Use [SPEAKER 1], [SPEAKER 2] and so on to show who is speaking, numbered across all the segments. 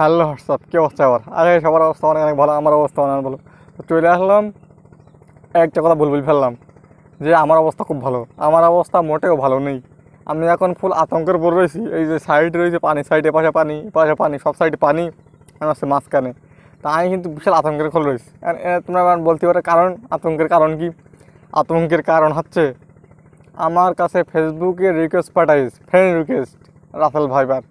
[SPEAKER 1] Hello, WhatsApp? কী অবস্থা আবার? আরে, সবার অবস্থা অনেক অনেক ভালো, আমার অবস্থা অনেক ভালো। তো চলে আসলাম, একটা কথা ভুল ভুল ফেললাম, যে আমার অবস্থা খুব ভালো। আমার অবস্থা মোটেও ভালো নেই। আমি এখন ফুল আতঙ্কের উপর রয়েছি। এই যে সাইড রয়েছে, পানি সাইডে পাশে পানি পাশে পানি, সব সাইডে পানি আমি আছে মাঝখানে। তা আমি কিন্তু বিশাল আতঙ্কের খোল রয়েছি। তোমরা বলতে পারো কারণ, আতঙ্কের কারণ কি? আতঙ্কের কারণ হচ্ছে, আমার কাছে ফেসবুকে রিকোয়েস্ট পাঠাইস ফ্রেন্ড রিকোয়েস্ট রাফেল ভাইবার।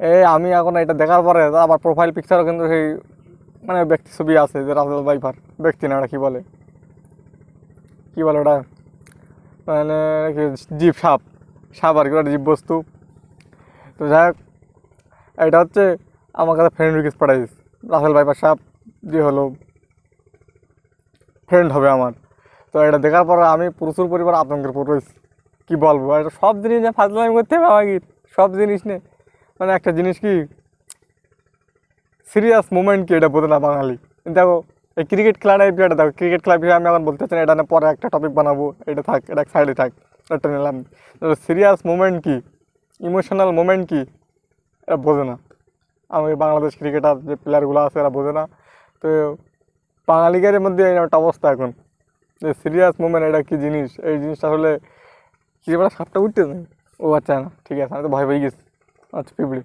[SPEAKER 1] এই আমি এখন এটা দেখার পরে আবার প্রোফাইল পিকচারও কিন্তু সেই মানে ব্যক্তি ছবি আছে যে রাফেল বাইফার ব্যক্তি না ওটা কী বলে? কী বলে ওটা? মানে জীব সাপ সাপ আর কি, ওটা জীব বস্তু তো যাই হোক, এটা হচ্ছে আমার কাছে ফ্রেন্ড রিকোয়েস্ট পাঠাইস রাসেল বাইফার সাপ যে হলো ফ্রেন্ড হবে আমার। তো এটা দেখার পরে আমি প্রচুর পরিমাণ আতঙ্কের রয়েছি কী বলব? এটা সব জিনিস নিয়ে ফাজলামি করতে হবে আমাকে, সব জিনিস নিয়ে। মানে একটা জিনিস কি সিরিয়াস মুমেন্ট কি এটা বোঝে না বাঙালি। দেখো, এই ক্রিকেট খেলাটা এই বিষয়টা দেখো ক্রিকেট খেলার বিষয়ে আমি এখন বলতে চাই এটা না পরে একটা টপিক বানাবো, এটা থাক, এটা সাইডে থাক, এটা নিলাম। সিরিয়াস মুমেন্ট কি ইমোশনাল মুভমেন্ট কি, এটা বোঝে না। আমি বাংলাদেশ ক্রিকেটার যে প্লেয়ারগুলো আছে, এরা বোঝে না। তো, বাঙালিদের মধ্যে এই একটা অবস্থা এখন। যে সিরিয়াস মুভমেন্ট এটা কী জিনিস? এই জিনিসটা আসলে কী বলে সাপটা উঠতেছে ও আচ্ছা না, ঠিক আছে, আমি তো ভয় পেয়ে গেছি। আচ্ছা পিঁপড়ি।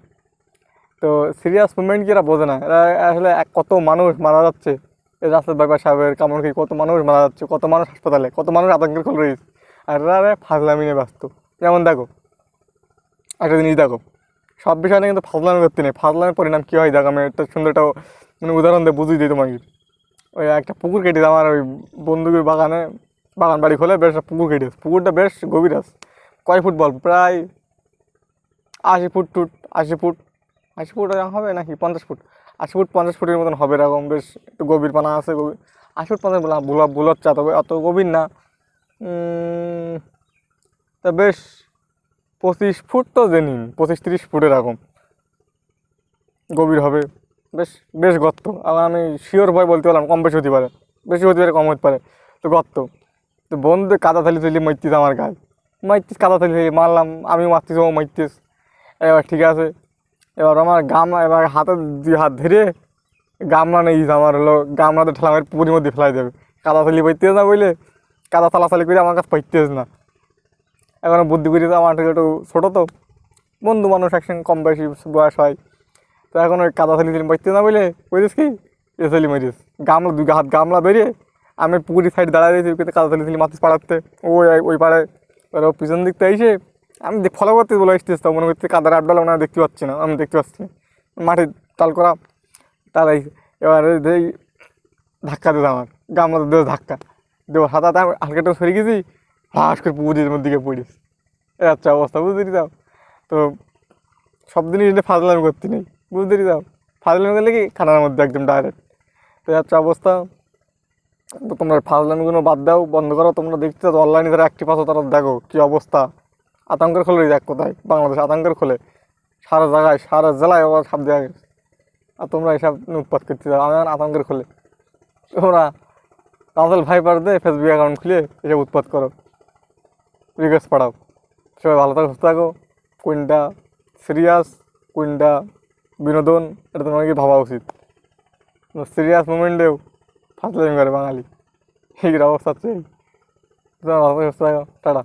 [SPEAKER 1] তো সিরিয়াস মুভমেন্ট কি এরা বোঝে না? এরা আসলে কত মানুষ মারা যাচ্ছে? এই রাস্তার ব্যাপার সাহেবের কামড় খেয়ে কত মানুষ মারা যাচ্ছে, কত মানুষ হাসপাতালে, কত মানুষ আতঙ্কের খোল রয়েছে। আর এরা ফাজলামি নিয়ে ব্যস্ত। যেমন দেখো, একটা জিনিস দেখো, সব বিষয় কিন্তু ফাজলামি করতে নেই। ফাজলামের পরিণাম কী হয়? দেখো, আমি একটা সুন্দর একটা মানে উদাহরণ দিয়ে বুঝিয়ে দিই তোমাকে। ওই একটা পুকুর কেটে আমার ওই বন্ধুকের বাগানে বাগান বাড়ি খোলে বেশ পুকুর কেটে পুকুরটা বেশ গভীর আছে। কয় ফুট বল? প্রায় আশি ফুট টুট, আশি ফুট আশি ফুট হবে নাকি? পঞ্চাশ ফুট। আশি ফুট, পঞ্চাশ ফুটের মতন হবে এরকম, বেশ একটু গভীর পানা আছে, গভীর। আশি ফুট, পঞ্চাশ বলা ভুল ভুল হচ্ছে, তবে অত গভীর না। তা বেশ, পঁচিশ ফুট তো জানি পঁচিশ তিরিশ ফুট এরকম। গভীর হবে, বেশ বেশ গর্ত। আবার আমি শিওর ভয় বলতে পারলাম, কম বেশি হতে পারে, বেশি হতে পারে, কম হতে পারে, তো গর্ত। তো বন্ধু কাদা থালি থালি মারতিস আমার গায়ে। মারতিস কাদা থালি থালি, মারলাম আমি মারতিস, ও মারতিস। এবার ঠিক আছে। এবার আমার গামলা, এবার হাতে দুই হাত ধরে গামলা নেই আমার হলো, গামলাতে ঠেলা আমার পুকুরের মধ্যে ফেলাই দেবে। কাদা থালি পাইতেস না বলে কাদা থালাথালি করে আমার কাছে পাইতেস না। এখন বুদ্ধি করি তো আমার একটু ছোটো তো। বন্ধু মানুষ একসঙ্গে কম বেশি বয়স হয়। তো এখন ওই কাদা থালি থালি পাইতে না বলে কইরিস কি? এ থালি মারিস। গামলা, দুই হাত গামলা বেরিয়ে আমি পুকুরের সাইড দাঁড়ায় রয়েছি কাদা থালি থালি মাতিস পাড়াতে ওই ওই পাড়ায়। ও পিছন দিকতে এসে আমি ফলো করতে বলে এসছিস তো, মনে করতে কাদার আড্ডাল ওনারা দেখতে পাচ্ছি না, আমি দেখতে পাচ্ছি মাঠে তাল করা তারাই এবারে দেই ধাক্কা দিতে আমার গামলাতে দেবো ধাক্কা। দেবো হাতাতে আমি হালকাটা সরে গেছি, হাস করে মধ্যে দিকে পড়িস এ আচ্ছা অবস্থা বুঝতে দাও তো। সব দিনই এটা ফাজলামি করতে নেই, বুঝতে দাও ফাজলামি করলে কি খানার মধ্যে একদম ডাইরেক্ট তো হচ্ছে অবস্থা। তো তোমরা ফাজলামিগুলো বাদ দাও, বন্ধ করো, তোমরা দেখতে অনলাইনে যারা অ্যাক্টিভ আছো তারা দেখো কী অবস্থা। আতঙ্কের খোলে দেখ কোথায়? বাংলাদেশ আতঙ্কের খোলে। সারা জায়গায়, সারা জেলায় আবার সব জায়গায় আর তোমরা এসব উৎপাত করতে যাও আমি এখন আতঙ্কের খোলে। তোমরা রাজল ভাইপার দে ফেসবুক অ্যাকাউন্ট খুলে এসব উৎপাত করো। রিকোয়েস্ট পাঠাও। সবাই ভালো থাকো, সুস্থ থাকো। কোনটা সিরিয়াস কোনটা বিনোদন, এটা তোমাকে ভাবা উচিত? সিরিয়াস মুমেন্টেও ফাঁসলামি করে বাঙালি। এই অবস্থা হচ্ছে। তোমরা ভালো থাকো, সুস্থ থাকো। টাটা।